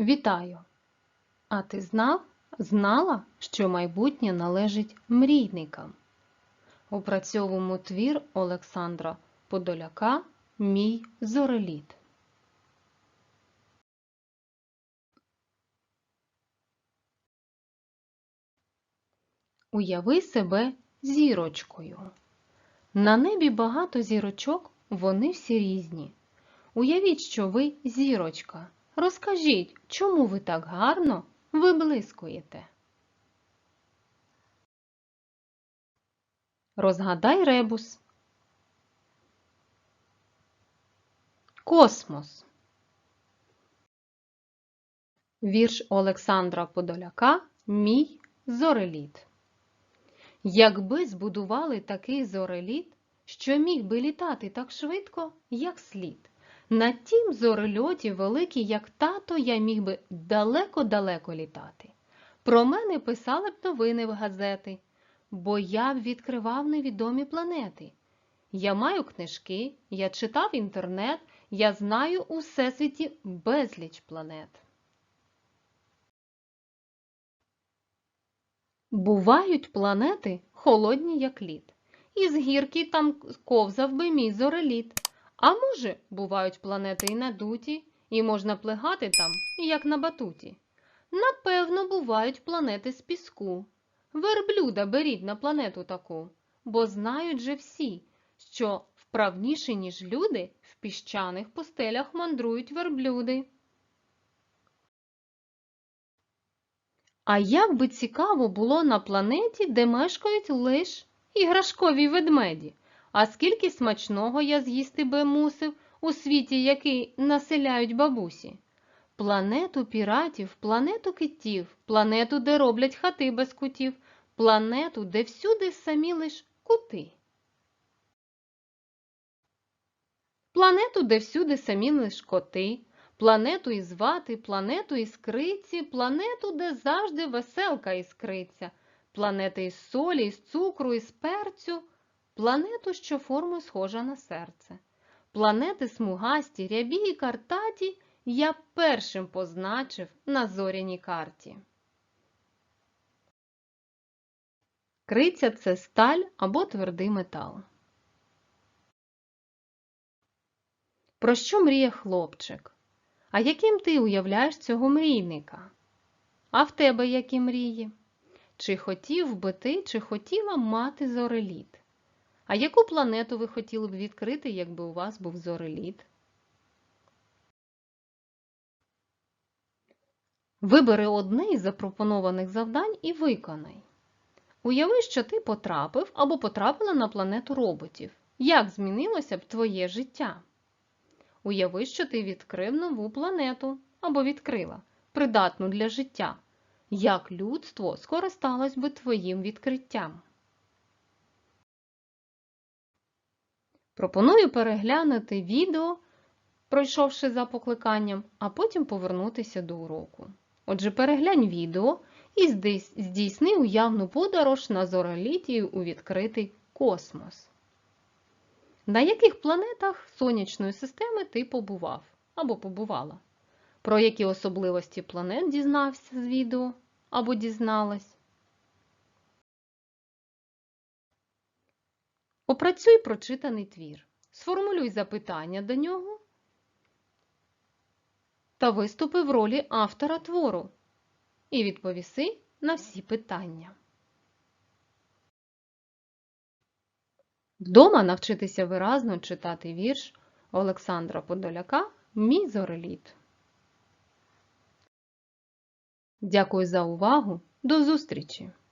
Вітаю! А ти знав, знала, що майбутнє належить мрійникам? Опрацьовуємо твір Олександра Подоляка Мій зореліт. Уяви себе зірочкою. На небі багато зірочок, вони всі різні. Уявіть, що ви зірочка. Розкажіть, чому ви так гарно виблискуєте? Розгадай ребус. Космос. Вірш Олександра Подоляка Мій зореліт. Якби збудували такий зореліт, що міг би літати так швидко, як слід. На тім зорельоті, великий, як тато, я міг би далеко-далеко літати. Про мене писали б новини в газети, бо я б відкривав невідомі планети. Я маю книжки, я читав інтернет, я знаю у всесвіті безліч планет. Бувають планети холодні, як лід, і з гірки там ковзав би мій зореліт. А може, бувають планети і надуті, і можна плигати там, як на батуті. Напевно, бувають планети з піску. Верблюда беріть на планету таку, бо знають же всі, що вправніші, ніж люди, в піщаних пустелях мандрують верблюди. А як би цікаво було на планеті, де мешкають лиш іграшкові ведмеді. А скільки смачного я з'їсти би мусив у світі, який населяють бабусі? Планету піратів, планету китів, планету, де роблять хати без кутів, планету, де всюди самі лиш кути. Планету, де всюди самі лиш коти, планету із вати, планету із криці, планету, де завжди веселка іскриться, планети із солі, із цукру, із перцю, планету, що формою схожа на серце. Планети смугасті, рябі і картаті я першим позначив на зоряній карті. Криця це сталь або твердий метал. Про що мріє хлопчик? А яким ти уявляєш цього мрійника? А в тебе які мрії? Чи хотів би ти, чи хотіла мати зореліт? А яку планету ви хотіли б відкрити, якби у вас був зореліт? Вибери одне із запропонованих завдань і виконай. Уяви, що ти потрапив або потрапила на планету роботів. Як змінилося б твоє життя? Уяви, що ти відкрив нову планету або відкрила, придатну для життя. Як людство скористалось би твоїм відкриттям? Пропоную переглянути відео, пройшовши за покликанням, а потім повернутися до уроку. Отже, переглянь відео і здійсни уявну подорож на зореліті у відкритий космос. На яких планетах сонячної системи ти побував або побувала? Про які особливості планет дізнався з відео або дізналась? Опрацюй прочитаний твір. Сформулюй запитання до нього та виступи в ролі автора твору і відповіси на всі питання. Вдома навчитися виразно читати вірш Олександра Подоляка Мій зореліт. Дякую за увагу. До зустрічі!